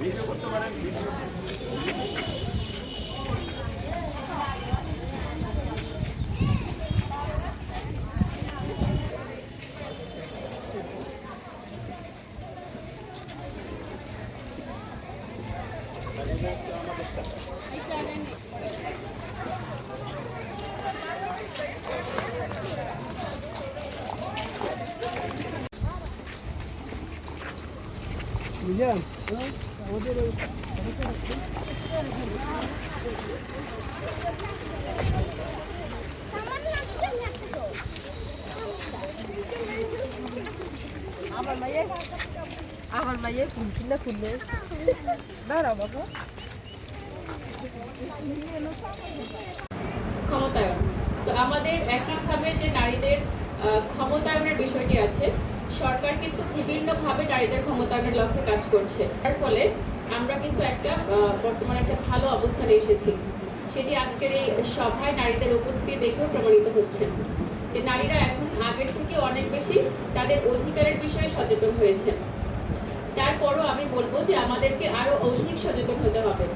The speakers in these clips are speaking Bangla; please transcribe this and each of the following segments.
ভিডিও করতে পারেন বুঝলেন আমার মাইয়ে আমার মাইয়ে ফুল কিনা দাঁড়া বাবা ক্ষমতায়ন। তো আমাদের একইভাবে যে নারীদের ক্ষমতায়নের বিষয়টি আছে সরকার কিন্তু বিভিন্নভাবে নারীদের ক্ষমতায়নের লক্ষ্যে কাজ করছে। তার ফলে আমরা কিন্তু একটা বর্তমানে একটা ভালো অবস্থানে এসেছি। সেটি আজকের এই সভায় নারীদের উপস্থিতি দেখেও প্রমাণিত হচ্ছে। যে নারীরা এখন আগের থেকে অনেক বেশি তাদের অধিকারের বিষয়ে সচেতন হয়েছে। তারপরও আমি বলব যে আমাদেরকে আরও অধিক সচেতন হতে হবে।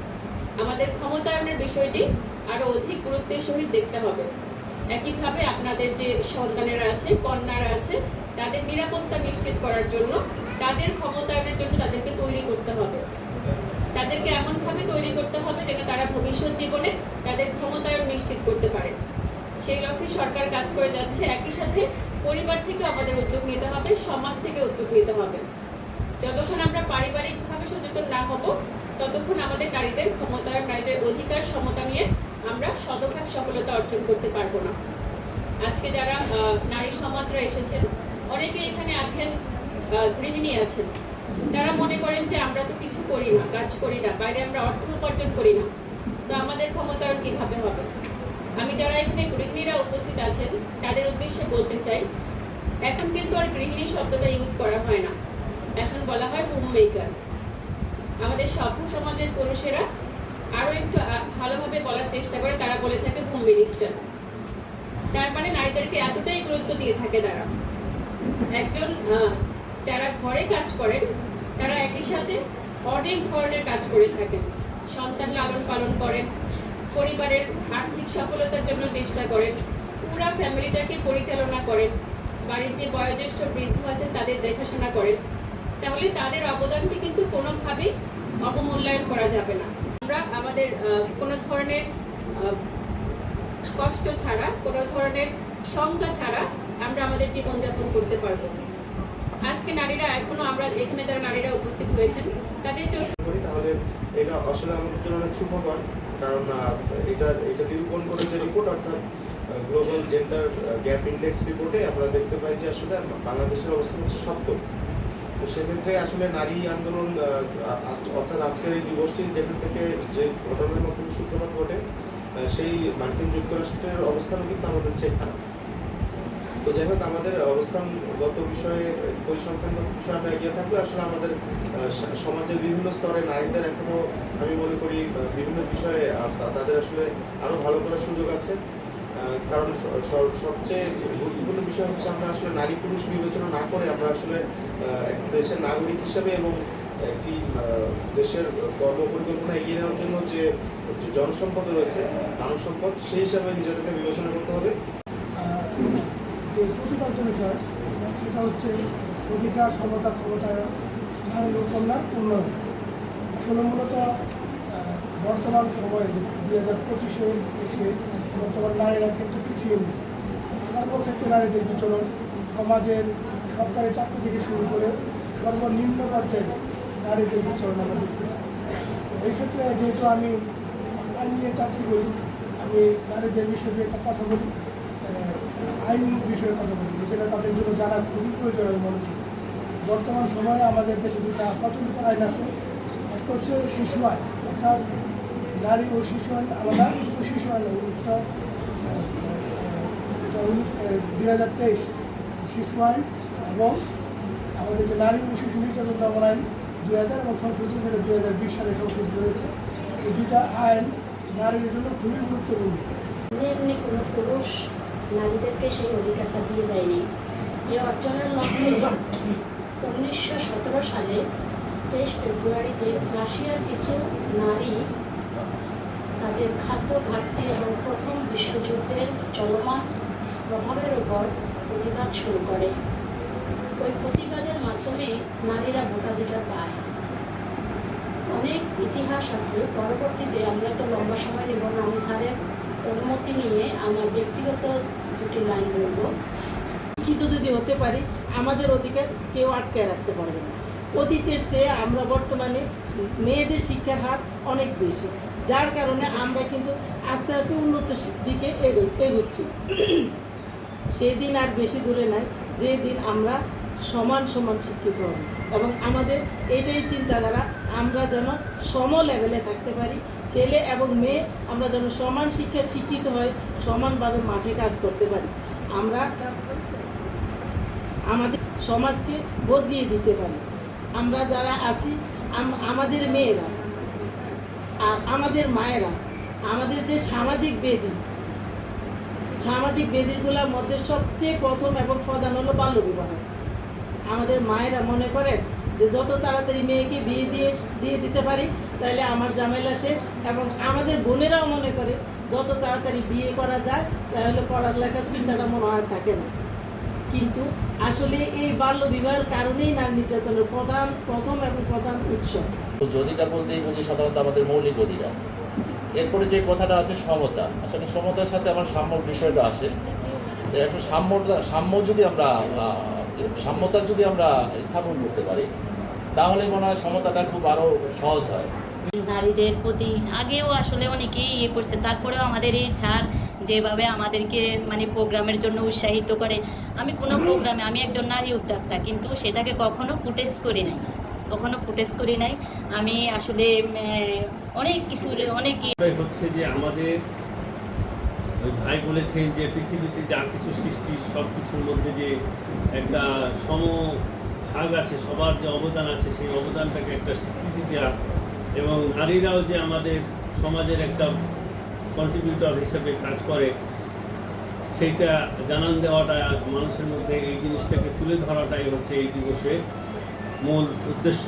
আমাদের ক্ষমতায়নের বিষয়টি আরও অধিক গুরুত্বের সহিত দেখতে হবে। একইভাবে আপনাদের যে সন্তানেরা আছে, কন্যারা আছে, তাদের নিরাপত্তা নিশ্চিত করার জন্য তাদের ক্ষমতায়নের জন্য তাদেরকে তৈরি করতে হবে। তাদেরকে এমনভাবে তৈরি করতে হবে যেন তারা ভবিষ্যৎ জীবনে তাদের ক্ষমতায়ন নিশ্চিত করতে পারে। সেই লক্ষ্যে সরকার কাজ করে যাচ্ছে। একই সাথে পরিবার থেকে আমাদের উদ্যোগ নিতে হবে, সমাজ থেকে উদ্যোগ নিতে হবে। যতক্ষণ আমরা পারিবারিকভাবে সচেতন না হব, ততক্ষণ আমাদের নারীদের, ক্ষমতায়ন নারীদের অধিকার, সমতা নিয়ে আমরা শতভাগ সফলতা অর্জন করতে পারব না। আজকে যারা নারী সমাজরা এসেছেন, অনেকে এখানে আছেন গৃহিণী আছেন, তারা মনে করেন যে আমরা তো কিছু করি না, কাজ করি না, বাইরে আমরা অর্থ উপার্জন করি না। তো আমাদের ক্ষমতায়ন কীভাবে হবে? আমি যারা এখানে গৃহিণীরা উপস্থিত আছেন, তাদের উদ্দেশ্যে বলতে চাই, এখন কিন্তু আর গৃহিণী শব্দটা ইউজ করা হয় না। এখন বলা হয় হোম মেকার আমাদের সভ্য সমাজের পুরুষেরা আরও একটু ভালোভাবে বলার চেষ্টা করে তারা বলে থাকে হোম মিনিস্টার তার মানে নারীদেরকে এতটাই গুরুত্ব দিয়ে থাকে তারা। একজন যারা ঘরে কাজ করেন, তারা একই সাথে অনেক ধরনের কাজ করে থাকেন। সন্তান লালন পালন করেন, পরিবারের আর্থিক সফলতার জন্য চেষ্টা করেন, পুরা ফ্যামিলিটাকে পরিচালনা করেন, বাড়ির যে বয়োজ্যেষ্ঠ বৃদ্ধ আছেন তাদের দেখাশোনা করেন। তাহলে তাদের অবদানটি কিন্তু কোনোভাবেই অবমূল্যায়ন করা যাবে না। আমরা আমাদের কোনো ধরনের কষ্ট ছাড়া, কোনো ধরনের শঙ্কা ছাড়া আমরা আমাদের জীবনযাপন করতে পারব। আজকে নারীরা এখনও আমরা, এখানে যারা নারীরা উপস্থিত হয়েছেন, তাদের তাহলে এটা আসলে আমাদের জন্য অনেক সুখবর কারণ এটা এটা নিরূপণ করে যে রিপোর্ট অর্থাৎ গ্লোবাল জেন্ডার গ্যাপ ইন্ডেক্স রিপোর্টে আমরা দেখতে পাই যে আসলে বাংলাদেশের অবস্থান হচ্ছে সপ্তম তো সেক্ষেত্রে আসলে নারী আন্দোলন অর্থাৎ আজকের এই দিবসটি যেখান থেকে যে ঘটনার মাধ্যমে সূত্রপাত ঘটে সেই মার্কিন যুক্তরাষ্ট্রের অবস্থানও কিন্তু আমাদের চেক খারাপ তো যাই হোক, আমাদের অবস্থানগত বিষয়ে, পরিসংখ্যানগত বিষয়ে আমরা এগিয়ে থাকলে আসলে আমাদের সমাজের বিভিন্ন স্তরে নারীদের এখনও আমি মনে করি বিভিন্ন বিষয়ে তাদের আসলে আরও ভালো করার সুযোগ আছে। কারণ সবচেয়ে গুরুত্বপূর্ণ বিষয় হচ্ছে আমরা আসলে নারী পুরুষ বিবেচনা না করে আমরা আসলে দেশের নাগরিক হিসেবে এবং একটি দেশের কর্ম পরিকল্পনা এগিয়ে নেওয়ার জন্য যে জনসম্পদ রয়েছে, মানব সম্পদ, সেই হিসাবে নিজেদেরকে বিবেচনা করতে হবে। বিষয় সেটা হচ্ছে অধিকার, সমতা ক্ষমতায়ন নারী কন্যার উন্নয়ন। আসলে মূলত বর্তমান সময়ে দুই হাজার পঁচিশে এসে বর্তমান নারীরা কিন্তু পিছিয়ে নেই। সর্বক্ষেত্রে নারীদের বিচরণ সমাজের সরকারি চাকরি থেকে শুরু করে সর্বনিম্ন পর্যায়ে নারীদের বিচরণ আমরা দেখতে পাই। এই ক্ষেত্রে যেহেতু আমি আইন নিয়ে চাকরি করি, আমি নারীদের বিষয়ে একটা কথা বলি আইন বিষয়ে কথা বলি, যেটা তাদের জন্য জানা খুবই প্রয়োজন আমি মনে করি। বর্তমান সময়ে আমাদের দেশে দুটা প্রচলিত আইন আছে, একটা হচ্ছে শিশু আইন, অর্থাৎ নারী ও শিশু আলাদা ওই শিশু আইন উনিশশো দুই হাজার তেইশ শিশু আইন এবং আমাদের যে নারী ও শিশু নির্যাতন দমন আইন দুই হাজার এবং সংশোধন যেটা দুই হাজার বিশ সালে সংশোধিত হয়েছে, এই দুটা আইন নারীর জন্য খুবই গুরুত্বপূর্ণ। এমনি কোনো পুরুষ নারীদেরকে সেই অধিকারটা দিয়ে দেয়নি। এই অর্জনের লক্ষ্যে উনিশশো সতেরো সালে তেইশ ফেব্রুয়ারিতে রাশিয়ার কিছু নারী তাদের খাদ্য ঘাটতি এবং প্রথম বিশ্বযুদ্ধের চলমান প্রভাবের উপর প্রতিবাদ শুরু করে। ওই প্রতিবাদের মাধ্যমে নারীরা ভোটাধিকার পায়। অনেক ইতিহাস আছে, পরবর্তীতে আমরা তো লম্বা সময় নেব না। আমি স্যারের অনুমতি নিয়ে আমার ব্যক্তিগত দুটি লাইন বলব। শিক্ষিত যদি হতে পারি, আমাদের অধিকার কেউ আটকে রাখতে পারবে না। অতীতের চেয়ে আমরা বর্তমানে মেয়েদের শিক্ষার হার অনেক বেশি। যার কারণে আমরা কিন্তু আস্তে আস্তে উন্নত দিকে এগো এগোচ্ছি। সেই দিন আর বেশি দূরে নাই যে দিন আমরা সমান সমান শিক্ষিত হব। এবং আমাদের এটাই চিন্তাধারা, আমরা যেন সম লেভেলে থাকতে পারি, ছেলে এবং মেয়ে আমরা যেন সমান শিক্ষায় শিক্ষিত হয় সমানভাবে মাঠে কাজ করতে পারি। আমরা আমাদের সমাজকে বদলিয়ে দিতে পারি। আমরা যারা আছি আমাদের মেয়েরা আর আমাদের মায়েরা, আমাদের যে সামাজিক বেদি, সামাজিক বেদিগুলোর মধ্যে সবচেয়ে প্রথম এবং প্রধান হলো বাল্যবিবাহ আমাদের মায়েরা মনে করেন যে যত তাড়াতাড়ি মেয়েকে বিয়ে দিয়ে দিয়ে দিতে পারি, তাহলে আমার ঝামেলা শেষ এবং আমাদের বোনেরাও মনে করে, যত তাড়াতাড়ি বিয়ে করা যায়, তাহলে পড়ালেখার চিন্তাটা মনে হয় থাকে না। কিন্তু আসলে এই বাল্য বিবাহের কারণেই নারী নির্যাতনের প্রধান, প্রথম এবং প্রধান উৎস। অধিকার বলতেই বুঝি সাধারণত আমাদের মৌলিক অধিকার। এরপরে যে কথাটা আছে সমতা, আসলে সমতার সাথে আমার সাম্যর বিষয়টা আসে। তো একটা সাম্যতা সাম্য যদি আমরা সাম্যতা যদি আমরা স্থাপন করতে পারি, তাহলে মনে হয় সমতাটা খুব আরও সহজ হয়। নারীদের প্রতি আগেও আসলে অনেকেই ইয়ে করছে, তারপরেও আমাদের এই ছাড় যেভাবে আমাদেরকে মানে প্রোগ্রামের জন্য উৎসাহিত করে, আমি কোনো প্রোগ্রামে, আমি একজন নারী উদ্যোক্তা, কিন্তু সেটাকে কখনো ফুটেজ করি নাই, কখনো ফুটেজ করি নাই। আমি আসলে অনেক কিছু অনেক হচ্ছে যে আমাদের ভাই বলেছেন যে পৃথিবীতে যা কিছু সৃষ্টি সব কিছুর মধ্যে যে একটা সম ভাগ আছে, সবার যে অবদান আছে, সেই অবদানটাকে একটা স্বীকৃতি দেওয়া এবং নারীরাও যে আমাদের সমাজের একটা কন্ট্রিবিউটর হিসেবে কাজ করে, সেইটা জানান দেওয়াটা মানুষের মধ্যে এই জিনিসটাকে তুলে ধরাটাই হচ্ছে এই দিবসের মূল উদ্দেশ্য।